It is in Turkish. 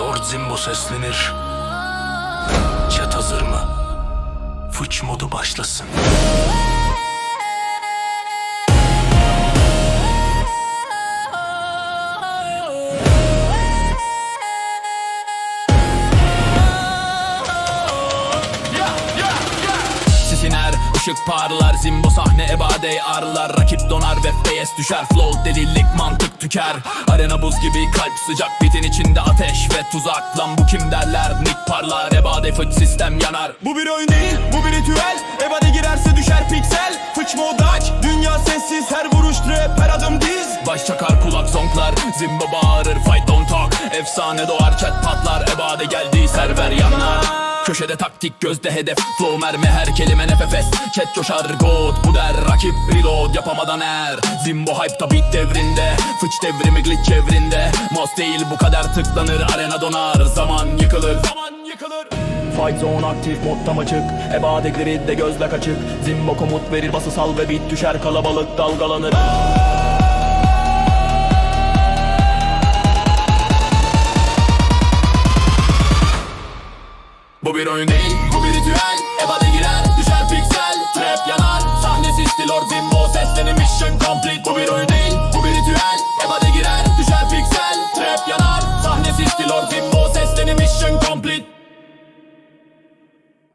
Lord Zimbo seslenir. Chat hazır mı? Fıç modu başlasın. Işık parlar Zimbo sahne ebadey arlar. Rakip donar ve FPS düşer Flow delilik mantık tüker. Arena buz gibi kalp sıcak Bitin içinde ateş ve tuzak. Lan bu kim derler? Nick parlar Ebade fıç sistem yanar. Bu bir oyun değil, bu bir ritüel. Ebade girerse düşer piksel. Fıç mod aç, dünya sessiz. Her vuruş trap, her adım diz. Baş çakar kulak zonklar Zimbo bağırır fight don't talk. Efsane doğar chat patlar Ebade geldi server yanar Köşede taktik gözde hedef. Flow mermi her kelime nefes Chat coşar god Bu der. Rakip reload yapamadan er. Zimbo hype'da beat devrinde. Fıç devrimi glitch çevrinde. Mouse değil bu kadar tıklanır Arena donar. Zaman yıkılır. Zaman yıkılır. Fight zone aktif modda açık Ebade gridde gözlek açık Zimbo komut verir bası sal ve beat düşer. Kalabalık dalgalanır bir oyun değil. Bu bir ritüel. Ebade girer düşer piksel.